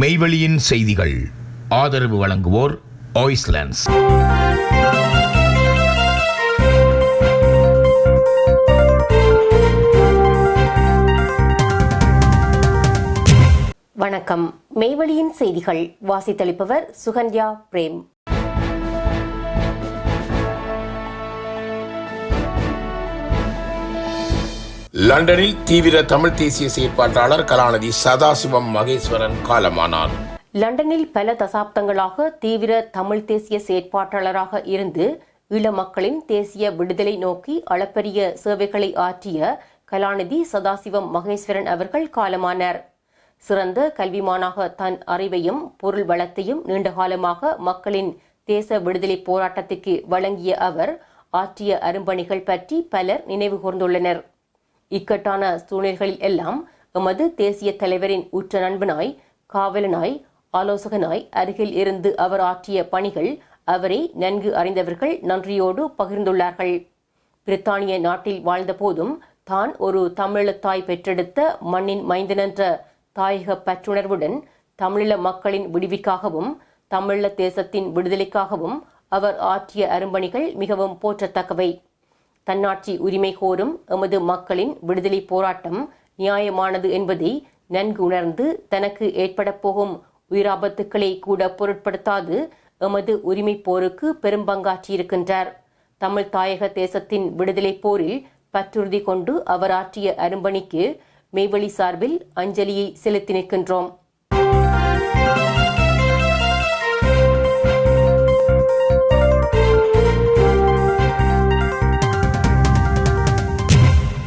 மெய்வெளியின் செய்திகள். ஆதரவு வழங்குவோர் ஆய்ஸ்லாண்ட்ஸ் வணக்கம். மெய்வழியின் செய்திகள். வாசித்தளிப்பவர் சுகன்யா பிரேம். லண்டனில் தீவிர தமிழ் தேசிய செயற்பாட்டாளர் கலாநிதி சதாசிவம் மகேஸ்வரன் காலமானார். லண்டனில் பல தசாப்தங்களாக தீவிர தமிழ் தேசிய செயற்பாட்டாளராக இருந்து ஈழ மக்களின் தேசிய விடுதலை நோக்கி அளப்பரிய சேவைகளை ஆற்றிய கலாநிதி சதாசிவம் மகேஸ்வரன் அவர்கள் காலமானார். சிறந்த கல்விமானாக தன் அறிவையும் பொருள் வளத்தையும் நீண்டகாலமாக மக்களின் தேச விடுதலை போராட்டத்திற்கு வழங்கிய அவர் ஆற்றிய அரும்பணிகள் பற்றி பலர் நினைவு கூர்ந்துள்ளனர். இக்கட்டான சூழ்நிலைகளில் எல்லாம் எமது தேசிய தலைவரின் உற்ற நண்பனாய் காவலனாய் ஆலோசகனாய் அருகில் இருந்து அவர் ஆற்றிய பணிகள் அவரை நன்கு அறிந்தவர்கள் நன்றியோடு பகிர்ந்துள்ளார்கள். பிரித்தானிய நாட்டில் வாழ்ந்தபோதும் தான் ஒரு தமிழத்தாய் பெற்றெடுத்த மண்ணின் மைந்தனென்ற தாயக பற்றுணர்வுடன் தமிழீழ மக்களின் விடுவிக்காகவும் தமிழீழ தேசத்தின் விடுதலைக்காகவும் அவர் ஆற்றிய அரும்பணிகள் மிகவும் போற்றத்தக்கவை. தன்னாட்சி உரிமை கோரும் எமது மக்களின் விடுதலை போராட்டம் நியாயமானது என்பதை நன்கு உணர்ந்து தனக்கு ஏற்பட போகும் உயிராபத்துக்களை கூட பொருட்படுத்தாது எமது உரிமை போருக்கு பெரும்பங்காற்றியிருக்கின்றார் தமிழ் தாயக தேசத்தின் விடுதலை போரில் பற்றுறுதி கொண்டு அவர் ஆற்றிய அரும்பணிக்கு மெய்வழி சார்பில் அஞ்சலியை செலுத்தி நிற்கின்றோம்.